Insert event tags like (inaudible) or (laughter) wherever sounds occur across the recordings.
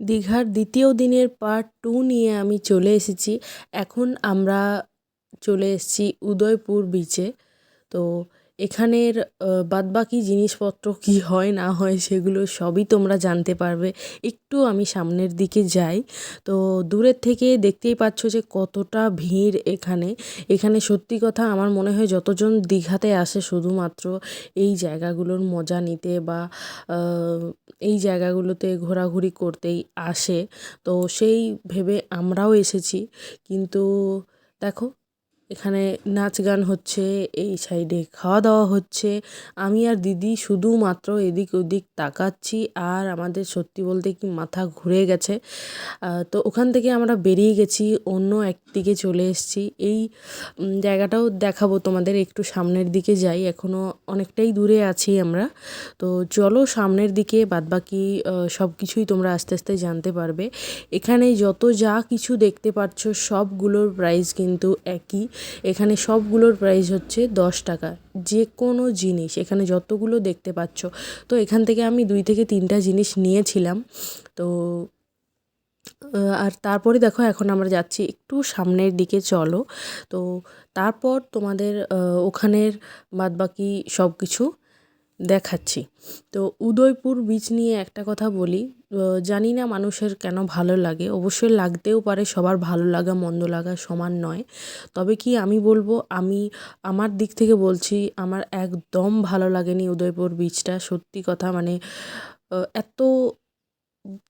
দীঘার দ্বিতীয় দিনের পার্ট টু নিয়ে আমি চলে এসেছি। এখন আমরা চলে এসেছি উদয়পুর বিচে তো এখানের বাদবাকি জিনিসপত্র কী হয়, না হয় সেগুলো সবই তোমরা জানতে পারবে। একটু আমি সামনের দিকে যাই। তো দূরের থেকে দেখতেই পাচ্ছ যে কতটা ভিড় এখানে। এখানে সত্যি কথা আমার মনে হয় যতজন দীঘাতে আসে শুধুমাত্র এই জায়গাগুলোর মজা নিতে বা এই জায়গাগুলোতে ঘোরাঘুরি করতেই আসে। তো সেই ভেবে আমরাও এসেছি। কিন্তু দেখো এখানে নাচ গান হচ্ছে, এই সাইডে খাওয়া দাওয়া হচ্ছে। আমি আর দিদি শুধুমাত্র এদিক ওদিক তাকাচ্ছি আর আমাদের সত্যি বলতে কি মাথা ঘুরে গেছে। তো ওখান থেকে আমরা বেরিয়ে গেছি, অন্য একদিকে চলে এসেছি। এই জায়গাটাও দেখাবো তোমাদের, একটু সামনের দিকে যাই। এখনও অনেকটাই দূরে আছি আমরা। তো চলো সামনের দিকে, বাদবাকি সব কিছুই তোমরা আস্তে আস্তে জানতে পারবে। এখানে যত যা কিছু দেখতে পাচ্ছ সবগুলোর প্রাইস কিন্তু একই। এখানে সবগুলোর প্রাইস হচ্ছে দশ টাকা। যে কোনো জিনিস, এখানে যতগুলো দেখতে পাচ্ছ। তো এখান থেকে আমি দুই থেকে তিনটা জিনিস নিয়েছিলাম। তো আর তারপরে দেখো এখন আমরা যাচ্ছি একটু সামনের দিকে চলো। তো, তারপর তোমাদের ওখানের বাদবাকি সব কিছু দেখাচ্ছি। তো উদয়পুর বিচ নিয়ে একটা কথা বলি। জানি না মানুষের কেন ভালো লাগে। অবশ্যই লাগতেও পারে, সবার ভালো লাগা, মন্দ লাগা সমান নয়। তবে কি আমি বলব, আমি আমার দিক থেকে বলছি, আমার একদম ভালো লাগেনি উদয়পুর বিচটা সত্যি কথা মানে এত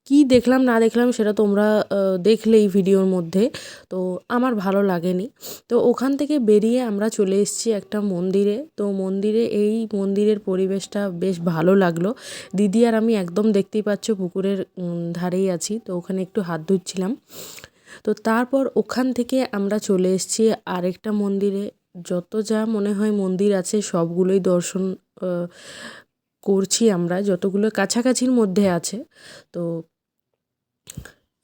কি দেখলাম, না দেখলাম সেটা তোমরা দেখলেই ভিডিওর মধ্যে। তো আমার ভালো লাগেনি। তো ওখান থেকে বেরিয়ে আমরা চলে এসেছি একটা মন্দিরে। তো মন্দিরে এই মন্দিরের পরিবেশটা বেশ ভালো লাগল। দিদি আর আমি একদম দেখতেই পাচ্ছ পুকুরের ধারেই আছি। তো ওখানে একটু হাত ধুচ্ছিলাম। তো তারপর ওখান থেকে আমরা চলে এসেছি আরেকটা মন্দিরে। যত যা মনে হয় মন্দির আছে সবগুলোই দর্শন করছি আমরা যতগুলো কাছাকাছির মধ্যে আছে। তো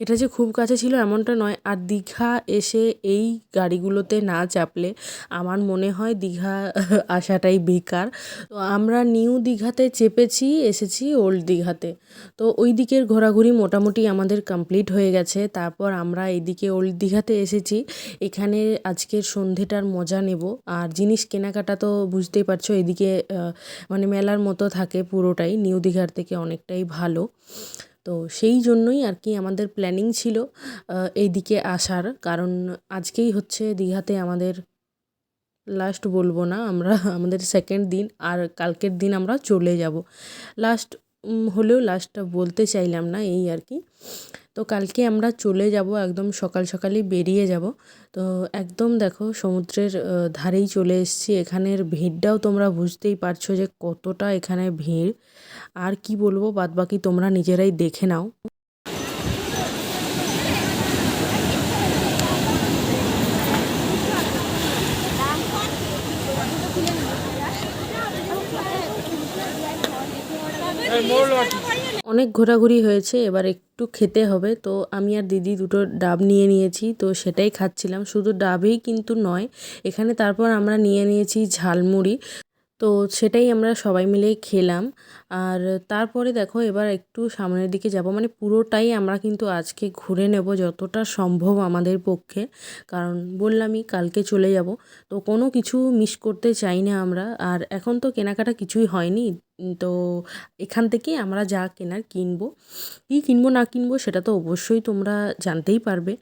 এটা যে খুব কাছে ছিল এমনটা নয়। আর দীঘা এসে এই গাড়িগুলোতে না চাপলে আমার মনে হয় দীঘা (laughs) আসাটাই বেকার। তো আমরা নিউ দীঘাতে চেপেছি, এসেছি ওল্ড দীঘাতে। তো ওই দিকের ঘোরাঘুরি মোটামুটি আমাদের কমপ্লিট হয়ে গেছে। তারপর আমরা এদিকে ওল্ড দীঘাতে এসেছি। এখানে আজকের সন্ধেটার মজা নেব। আর জিনিস কেনাকাটা তো বুঝতেই পারছ, এদিকে মানে মেলার মতো থাকে পুরোটাই। নিউ দীঘার থেকে অনেকটাই ভালো। তো সেই জন্যই আর কি আমাদের প্ল্যানিং ছিল এই দিকে আসার। কারণ আজকেই হচ্ছে দীঘাতে আমাদের লাস্ট বলব না আমরা, আমাদের সেকেন্ড দিন, আর কালকের দিন আমরা চলে যাব। লাস্ট হলেও লাস্টটা বলতে চাইলাম না এই আর কি। তো কালকে আমরা চলে যাব, একদম সকাল সকালই বেরিয়ে যাব। তো একদম দেখো সমুদ্রের ধারেই চলে এসেছি। এখানের ভিড়টাও তোমরা বুঝতেই পারছ যে কতটা এখানে ভিড়। আর কি বলব, বাদবাকি তোমরা নিজেরাই দেখে নাও। অনেক ঘোরাঘুরি হয়েছে, এবার একটু খেতে হবে। তো আমি আর দিদি দুটো ডাব নিয়ে নিয়েছি, তো সেটাই খাচ্ছিলাম। শুধু ডাবেই কিন্তু নয়, এখানে তারপর আমরা নিয়ে নিয়েছি ঝালমুড়ি। তো সেটাই আমরা সবাই মিলে খেলাম। আর তারপরে দেখো এবার একটু সামনের দিকে যাব। মানে পুরোটাই আমরা কিন্তু আজকে ঘুরে নেব যতটা সম্ভব আমাদের পক্ষে। কারণ বললামই কালকে চলে যাব। তো কোনো কিছু মিস করতে চাই না আমরা। আর এখন তো কেনাকাটা কিছুই হয়নি। তো এখান থেকেই আমরা যা কেনার কিনবো। কী কিনবো, না কিনবো সেটা তো অবশ্যই তোমরা জানতেই পারবে।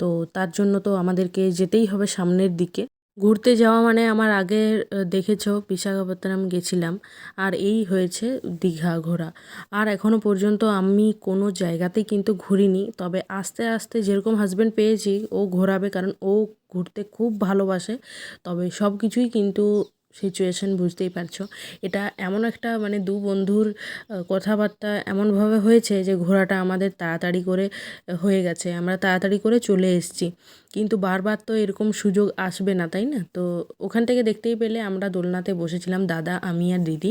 তো তার জন্য তো আমাদেরকে যেতেই হবে সামনের দিকে। ঘুরতে যাওয়া মানে আমার আগে দেখেছ বিশাখাপত্তনম গেছিলাম। আর এই হয়েছে দীঘা ঘোরা। আর এখনও পর্যন্ত আমি কোনো জায়গাতেই কিন্তু ঘুরিনি। তবে আস্তে আস্তে যেরকম হাজব্যান্ড পেয়েছি, ও ঘোরাবে কারণ ও ঘুরতে খুব ভালোবাসে। তবে সব কিছুই কিন্তু সিচুয়েশান বুঝতেই পারছ। এটা এমন একটা মানে দু বন্ধুর কথাবার্তা এমনভাবে হয়েছে যে ঘোরাটা আমাদের তাড়াতাড়ি করে হয়ে গেছে। আমরা তাড়াতাড়ি করে চলে এসেছি। কিন্তু বারবার তো এরকম সুযোগ আসবে না, তাই না? তো ওখান থেকে দেখতেই পেলে আমরা দোলনাতে বসেছিলাম, দাদা, আমি আর দিদি।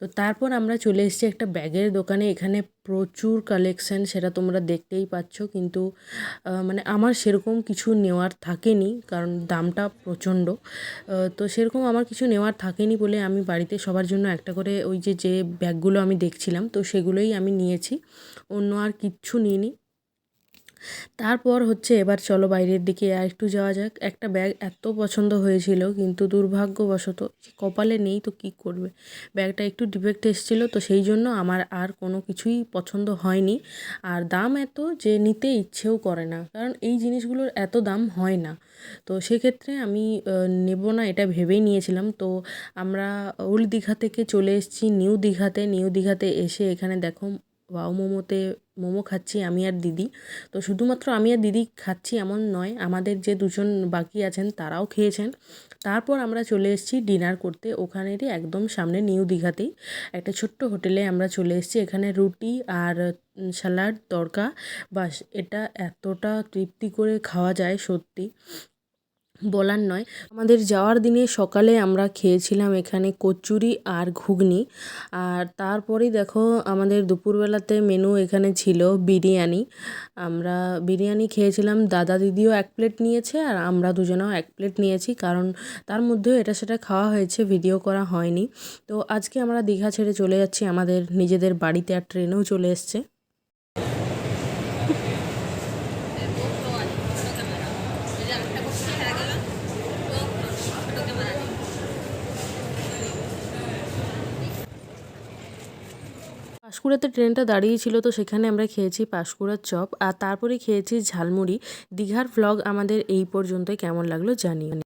তো তারপর আমরা চলে এসেছি একটা ব্যাগের দোকানে। এখানে প্রচুর কালেকশান সেটা তোমরা দেখতেই পাচ্ছ। কিন্তু মানে আমার সেরকম কিছু নেওয়ার থাকেনি কারণ দামটা প্রচণ্ড। তো সেরকম আমার কিছু নেওয়ার থাকেনি বলে আমি বাড়িতে সবার জন্য একটা করে ওই যে যে ব্যাগগুলো আমি দেখছিলাম, তো সেগুলোই আমি নিয়েছি। অন্য আর কিচ্ছু নিইনি। তারপর হচ্ছে এবার চলো বাইরের দিকে আর একটু যাওয়া যাক। একটা ব্যাগ এত পছন্দ হয়েছিল, কিন্তু দুর্ভাগ্যবশত কপালে নেই তো কী করবে? ব্যাগটা একটু ডিফেক্ট এসেছিল, তো সেই জন্য আমার আর কোনো কিছুই পছন্দ হয়নি। আর দাম এত যে নিতে ইচ্ছেও করে না, কারণ এই জিনিসগুলোর এত দাম হয় না। তো সেক্ষেত্রে আমি নেব না এটা ভেবেই নিয়েছিলাম। তো আমরা ওল্ড দীঘা থেকে চলে এসেছি নিউ দীঘাতে। নিউ দীঘাতে এসে এখানে দেখো, ওয়াও মোমোতে মোমো খাচ্ছি আমি আর দিদি। তো শুধুমাত্র আমি আর দিদি খাচ্ছি এমন নয়, আমাদের যে দুজন বাকি আছেন তারাও খেয়েছেন। তারপর আমরা চলে এসেছি ডিনার করতে, ওখানেরই একদম সামনে নিউ দীঘাতেই। একটা ছোট্ট হোটেলে আমরা চলে এসেছি, এখানে রুটি আর স্যালাড তড়কা বাস, এটা এতটা তৃপ্তি করে খাওয়া যায় সত্যি। বলার নয়। আমাদের যাওয়ার দিনে সকালে আমরা খেয়েছিলাম এখানে কচুরি আর ঘুগনি। আর তারপরেই দেখো আমাদের দুপুরবেলাতে মেনু এখানে ছিল বিরিয়ানি। আমরা বিরিয়ানি খেয়েছিলাম, দাদা দিদিও এক প্লেট নিয়েছে আর আমরা দুজনেও এক প্লেট নিয়েছি কারণ তার মধ্যেও এটা সেটা খাওয়া হয়েছে ভিডিও করা হয়নি। তো আজকে আমরা দীঘা ছেড়ে চলে যাচ্ছি, আমাদের নিজেদের বাড়িতে আর ট্রেনেও চলে এসছে। পাঁশকুড়াতে ট্রেনটা দাঁড়িয়ে ছিল, তো সেখানে আমরা খেয়েছি পাঁশকুড়ার চপ আর তারপরে খেয়েছি ঝালমুড়ি। দীঘার ভ্লগ আমাদের এই পর্যন্তই, কেমন লাগল জানিও।